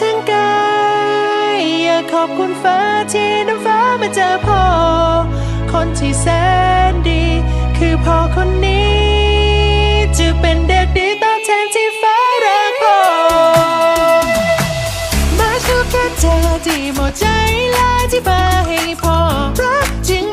ทั้งกายอยากขอบคุณฟ้าที่น้ำฟ้ามาเจอพ่อ คนที่แสนดี คือพ่อคนนี้ จะเป็นเด็กดีตอบแทนที่ฟ้ารักพ่อมาทุกแค่เจอที่หมดใจ